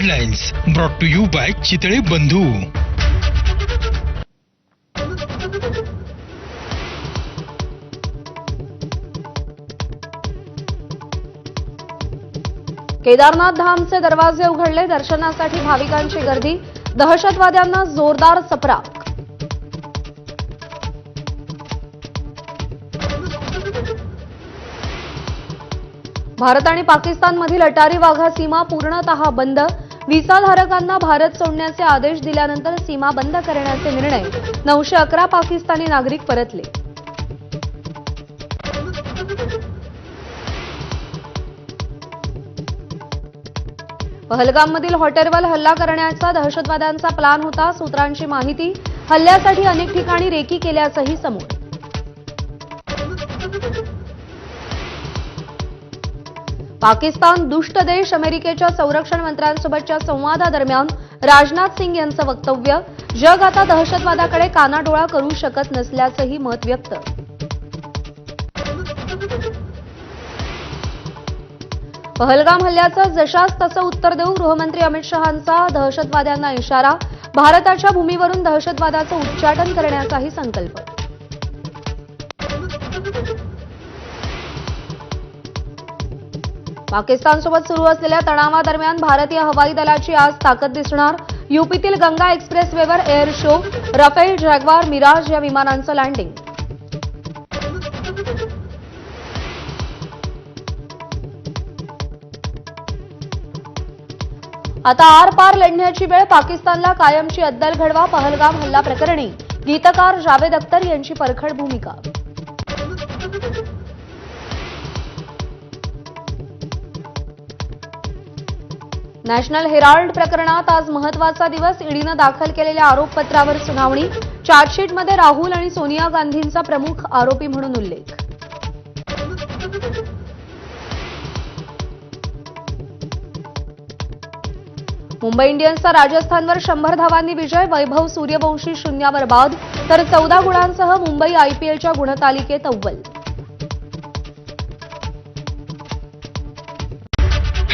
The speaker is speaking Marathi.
Headlines brought to you by Chitale Bandhu Kedarnath धामचे दरवाजे उघडले दर्शनासाठी भाविकांची गर्दी. दहशतवाद्यांना जोरदार सपरा भारत आणि पाकिस्तानमधील अटारी वाघा सीमा पूर्णतः बंद. व्हिसाधारकांना भारत सोडण्याचे आदेश दिल्यानंतर सीमा बंद करण्याचे निर्णय. नऊशे अकरा पाकिस्तानी नागरिक परतले. पहलगाममधील हॉटेलवर हल्ला करण्याचा दहशतवाद्यांचा प्लान होता सूत्रांची माहिती. हल्ल्यासाठी अनेक ठिकाणी रेकी केल्याचंही समोर. पाकिस्तान दुष्ट देश अमेरिकेच्या संरक्षण मंत्र्यांसोबतच्या संवादादरम्यान राजनाथ सिंग यांचं वक्तव्य जग आता दहशतवादाकडे कानाडोळा करू शकत नसल्याचंही मत व्यक्त. पहलगाम हल्ल्याचं जशास तसं उत्तर देऊ गृहमंत्री अमित शहांचा दहशतवाद्यांना इशारा भारताच्या भूमीवरून दहशतवादाचं उच्चाटन करण्याचाही संकल्प. पाकिस्तानसोबत सुरू असलेल्या तणावादरम्यान भारतीय हवाई दलाची आज ताकद दिसणार. युपीतील Ganga एक्सप्रेसवेवर air show Rafale Jaguar Mirage या विमानांचं लँडिंग. आता आर पार लढण्याची वेळ पाकिस्तानला कायमची अद्दल घडवा पहलगाम हल्ला प्रकरणी गीतकार जावेद अख्तर यांची परखड भूमिका. नॅशनल हेराल्ड प्रकरणात आज महत्त्वाचा दिवस. ईडीनं दाखल केलेल्या आरोपपत्रावर सुनावणी. चार्जशीटमध्ये राहुल आणि सोनिया गांधींचा प्रमुख आरोपी म्हणून उल्लेख. मुंबई इंडियन्सचा राजस्थानवर शंभर धावांनी विजय वैभव सूर्यवंशी शून्यावर बाद तर चौदा गुणांसह मुंबई आयपीएलच्या गुणतालिकेत अव्वल.